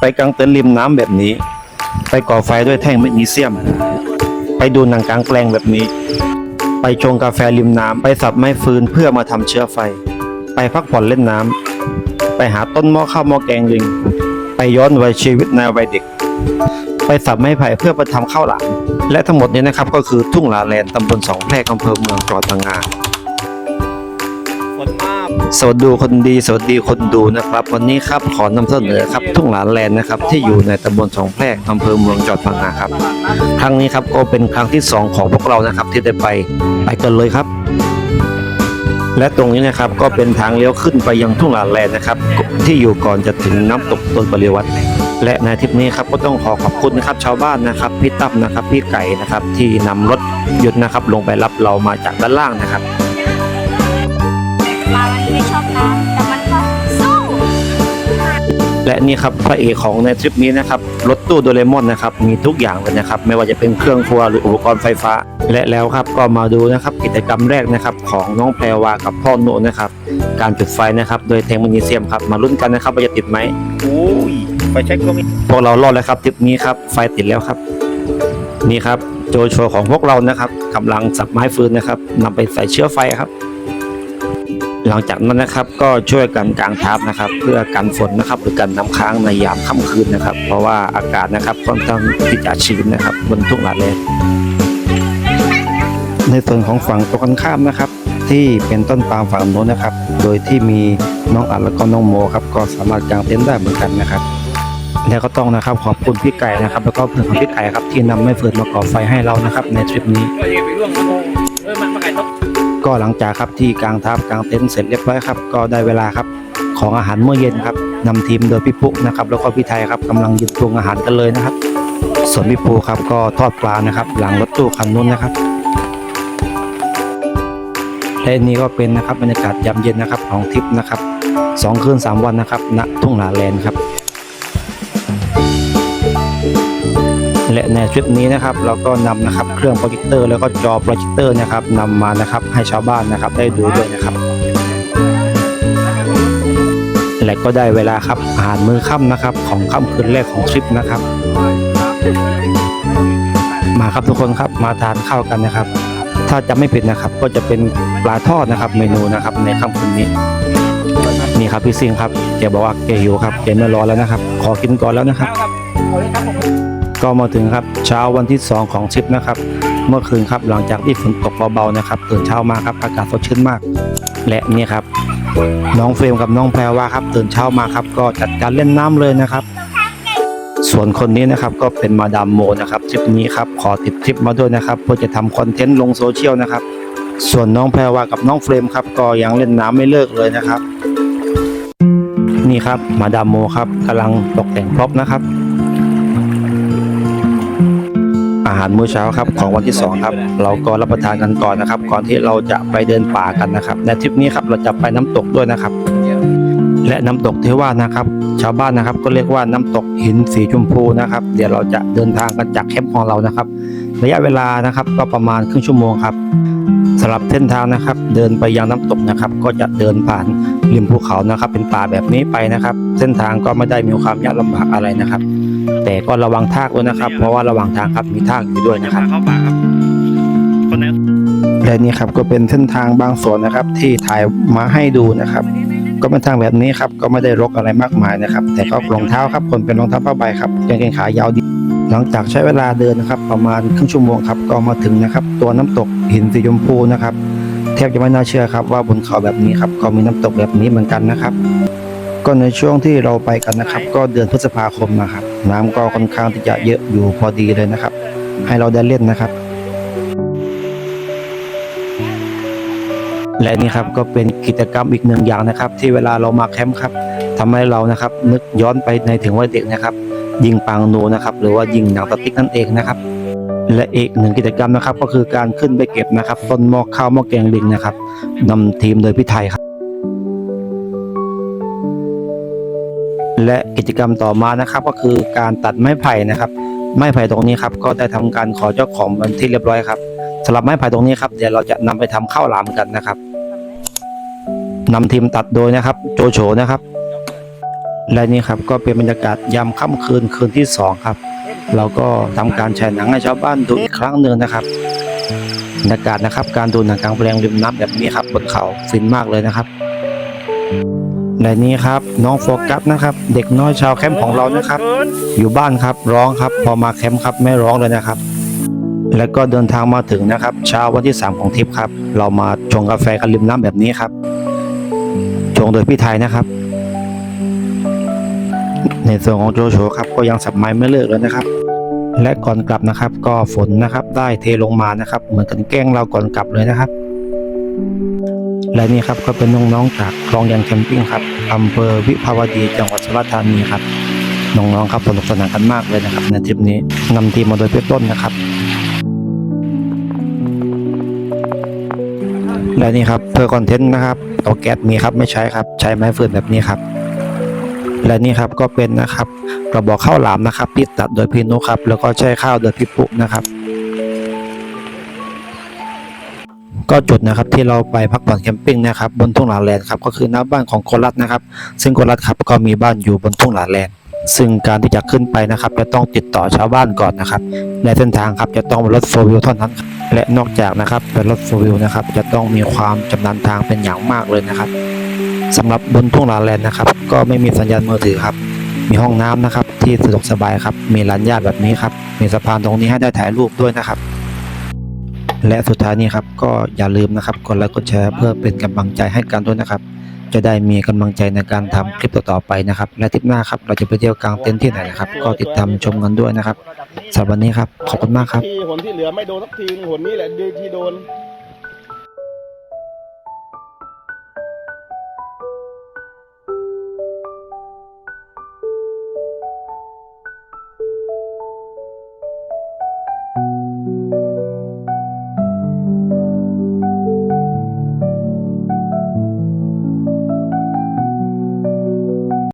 ไปกางเต็นท์ริมน้ำแบบนี้ ไปก่อไฟด้วยแท่งแมกนีเซียม ไปดูหนังกลางแปลงแบบนี้ ไปชงกาแฟริมน้ำไปสับไม้ฟืนเพื่อมาทำเชื้อไฟ ไปพักผ่อนเล่นน้ำไปหาต้นหม้อข้าวหม้อแกงลิง ไปย้อนวัยชีวิตในวัยเด็ก ไปสับไม้ไผ่เพื่อไปทำข้าวหลามและทั้งหมดนี้นะครับก็คือทุ่งลาแลนตำบลสองแพรกอำเภอเมืองจังหวัดพังงาน สวัสดีคนดีสวัสดีคนดูนะครับ วันนี้ครับขอนำเสนอครับทุ่งหลานแลนนะครับที่อยู่ในตำบลสองแพรกอำเภอเมืองจังหวัดพังงาครับ ครั้งนี้ครับก็เป็นครั้งที่สองของพวกเรานะครับที่ได้ไปไปกันเลยครับ และตรงนี้นะครับก็เป็นทางเลี้ยวขึ้นไปยังทุ่งหลานแลนนะครับที่อยู่ก่อนจะถึงน้ำตกต้นปริวัติและในทริปนี้ครับก็ต้องขอขอบคุณนะครับชาวบ้านนะครับพี่ตั้มนะครับพี่ไก่นะครับที่นำรถยนต์นะครับลงไปรับเรามาจากด้านล่างนะครับ และนี่ครับพระเอกของในทริปนี้นะครับรถตู้โดเรมอนนะครับมีทุกอย่างเลยนะครับไม่ว่าจะเป็นเครื่องครัวหรืออุปกรณ์ไฟฟ้า และแล้วครับก็มาดูนะครับกิจกรรมแรกนะครับของน้องแพรวากับพ่อโนนะครับการจุดไฟนะครับโดยแทงแมกนีเซียมครับมาลุ้นกันนะครับว่าจะติดไหมโอ้ยไฟแช็กก็มีพวกเรารอดแล้วครับทริปนี้ครับไฟติดแล้วครับ นี่ครับโจโฉของพวกเรานะครับกำลังสับไม้ฟืนนะครับนำไปใส่เชื้อไฟครับ หลังจากนั้นนะครับก็ช่วยกันกางทับนะครับ เพื่อกันฝนนะครับ หรือกันน้ำค้างในยามค่ำคืนนะครับ เพราะว่าอากาศนะครับค่อนข้างที่จะชื้นนะครับ บนทุ่งลาเลในส่วนของฝั่งตรงกันข้ามนะครับ ที่เป็นต้นปาล์มฝั่งโน้นนะครับ โดยที่มีน้องอัดแล้วก็น้องโมครับก็สามารถกางเต็นท์ได้เหมือนกันนะครับแล้วก็ต้องนะครับขอบคุณพี่ไก่นะครับ แล้วก็เพื่อนของพี่ไก่ครับที่นำไม้เฟืนมาก่อไฟให้เรานะครับ ในทริปนี้ ก็หลังจากครับที่กางทับกางเต็นท์เสร็จเรียบร้อยครับ ก็ได้เวลาครับของอาหารเมื้อเย็นครับนำทีมโดยพี่ปุ๊นะครับแล้วก็พี่ไทยครับกำลังยืนปรุงอาหารกันเลยนะครับ ส่วนพี่ปูครับก็ทอดปลานะครับ หลังรถตู้คันนู้นนะครับและนี่ก็เป็นนะครับบรรยากาศยามเย็นนะครับของทริปนะครับสองคืนสามวันนะครับณทุ่งหลาแลนด์ครับ ในทริปนี้นะครับเราก็นำนะครับเครื่องโปรเจคเตอร์แล้วก็จอโปรเจคเตอร์นะครับนำมานะครับให้ชาวบ้านนะครับได้ดูด้วยนะครับ และก็ได้เวลาครับอาหารมื้อค่ำนะครับ ของค่ำคืนแรกของทริปนะครับ มาครับทุกคนครับมาทานข้าวกันนะครับ ถ้าจะไม่ผิดนะครับก็จะเป็นปลาทอดนะครับ เมนูนะครับในค่ำคืนนี้นี่ครับพี่ซิงครับแกบอกว่าแกหิวครับแกไม่รอแล้วนะครับ ขอกินก่อนแล้วนะครับ ก็มาถึงครับเช้าวันที่ 2 ของทริปนะครับ เมื่อคืนครับหลังจากที่ฝนตกเบาๆนะครับตื่นเช้ามาครับอากาศสดชื่นมาก และนี่ครับ น้องเฟรมกับน้องแพรว่าครับตื่นเช้ามาครับก็จัดการเล่นน้ำเลยนะครับ ส่วนคนนี้นะครับก็เป็นมาดามโมนะครับทริปนี้ครับขอติดทริปมาด้วยนะครับเพื่อจะทำคอนเทนต์ลงโซเชียลนะครับส่วนน้องแพรว่ากับน้องเฟรมครับก็ยังเล่นน้ำไม่เลิกเลยนะครับ นี่ครับมาดามโมครับกำลังตกแต่งพร็อพนะครับ อาหารมื้อเช้าครับของวันที่สองครับเราก็รับประทานกันก่อนนะครับ ก่อนที่เราจะไปเดินป่ากันนะครับ ในทริปนี้ครับเราจะไปน้ำตกด้วยนะครับ และน้ำตกที่ว่านะครับ ชาวบ้านนะครับก็เรียกว่าน้ำตกหินสีชมพูนะครับ เดี๋ยวเราจะเดินทางกันจากแคมป์ของเรานะครับ ระยะเวลานะครับก็ประมาณครึ่งชั่วโมงครับำหรับเส้นทางนะครับ เดินไปยังน้ำตกนะครับ ก็จะเดินผ่านริมภูเขานะครับ เป็นป่าแบบนี้ไปนะครับ เส้นทางก็ไม่ได้มีความยากลำบากอะไรนะครับ แต่ก็ระวังทากด้วยนะครับ เพราะว่าระหว่างทางครับมีทากอยู่ด้วยนะครับเข้าป่าครับคนนั้นและนี่ครับก็เป็นเส้นทางบางส่วนนะครับ ที่ถ่ายมาให้ดูนะครับ ก็เป็นทางแบบนี้ครับก็ไม่ได้รกอะไรมากมายนะครับ แต่ก็รองเท้าครับคนเป็นรองเท้าผ้าใบครับกางเกงขายาวดี หลังจากใช้เวลาเดินนะครับ ประมาณครึ่งชั่วโมงครับก็มาถึงนะครับ ตัวน้ำตกหินสีชมพูนะครับแทบจะไม่น่าเชื่อครับว่าบนเขาแบบนี้ครับก็มีน้ำตกแบบนี้เหมือนกันนะครับ ก็ในช่วงที่เราไปกันนะครับ ก็เดือนพฤษภาคมนะครับ น้ำก็ค่อนข้างที่จะเยอะอยู่พอดีเลยนะครับ ให้เราได้เล่นนะครับและนี่ครับก็เป็นกิจกรรมอีกหนึ่งอย่างนะครับ ที่เวลาเรามาแคมป์ครับทำให้เรานะครับ นึกย้อนไปในถึงวัยเด็กนะครับ ยิงปังโนนะครับ หรือว่ายิงหนังสติ๊กนั่นเองนะครับ และอีกหนึ่งกิจกรรมนะครับ ก็คือการขึ้นไปเก็บนะครับ ต้นหมอกข้าวหมอกแกงลิงนะครับนำทีมโดยพี่ไทยครับ และกิจกรรมต่อมานะครับ ก็คือการตัดไม้ไผ่นะครับ ไม้ไผ่ตรงนี้ครับก็ได้ทำการขอเจ้าของเป็นที่เรียบร้อยครับสำหรับไม้ไผ่ตรงนี้ครับเดี๋ยวเราจะนำไปทำข้าวหลามกันนะครับนำทีมตัดโดยนะครับ โจโฉนะครับ และนี่ครับก็เป็นบรรยากาศยามค่ำคืนคืนที่สองครับ เราก็ทำการฉายหนังให้ชาวบ้านดูอีกครั้งหนึ่งนะครับบรรยากาศนะครับ การดูหนังกลางแปลงริมน้ำแบบนี้ครับบนเขาฟินมากเลยนะครับและนี่ครับน้องโฟกัสนะครับ เด็กน้อยชาวแคมป์ของเรานะครับ อยู่บ้านครับร้องครับ พอมาแคมป์ครับไม่ร้องเลยนะครับ แล้วก็เดินทางมาถึงนะครับ เช้าวันที่ 3 ของทริปครับ เรามาชงกาแฟกันริมน้ำแบบนี้ครับชงโดยพี่ไทยนะครับ ในส่วนของโจโฉครับก็ยังสับไม้ไม่เลิกเลยนะครับ และก่อนกลับนะครับ ก็ฝนนะครับได้เทลงมานะครับ เหมือนกันแกล้งเราก่อนกลับเลยนะครับ และนี่ครับก็เป็นน้องๆจากคลองยางแคมปิ้งครับอำเภอวิภาวดีจังหวัดสุราษฎร์ธานีครับน้องๆครับสนุกสนานกันมากเลยนะครับ ในทริปนี้นำทีมมาโดยเพี่ต้นนะครับและนี่ครับเพื่อคอนเทนต์นะครับเตาแก๊สมีครับไม่ใช้ครับ ใช้ไม้ฟืนแบบนี้ครับ และนี่ครับก็เป็นนะครับกระบอกข้าวหลามนะครับที่ตัดโดยพี่นุครับแล้วก็ใช้ข้าวโดยพี่ปุ๊นะครับ ก็จุดนะครับที่เราไปพักผ่อนแคมปิ้งนะครับบนทุ่งหลาแลนครับก็คือหน้าบ้านของโครัตนะครับ ซึ่งโครัตครับก็มีบ้านอยู่บนทุ่งหลาแลนซึ่งการที่จะขึ้นไปนะครับ จะต้องติดต่อชาวบ้านก่อนนะครับในเส้นทางครับจะต้องรถโฟวิวเท่านั้น และนอกจากนะครับเป็นรถโฟวิวนะครับจะต้องมีความชำนาญทางเป็นอย่างมากเลยนะครับ สำหรับบนทุ่งลาแลนนะครับ ก็ไม่มีสัญญาณมือถือครับ มีห้องน้ำนะครับ ที่สะดวกสบายครับ มีลานหญ้าแบบนี้ครับ มีสะพานตรงนี้ให้ได้ถ่ายรูปด้วยนะครับ และสุดท้ายนี้ครับก็อย่าลืมนะครับกดไลค์กดแชร์เพื่อเป็นกำลังใจให้กันด้วยนะครับ จะได้มีกำลังใจในการทำคลิปต่อๆไปนะครับ และทริปหน้าครับเราจะไปเที่ยวกลางเต็นท์ที่ไหนนะครับ ก็ติดตามชมกันด้วยนะครับสำหรับวันนี้ครับขอบคุณมากครับทีหนที่เหลือไม่โดนสักทีหนนี้แหละดีที่โดน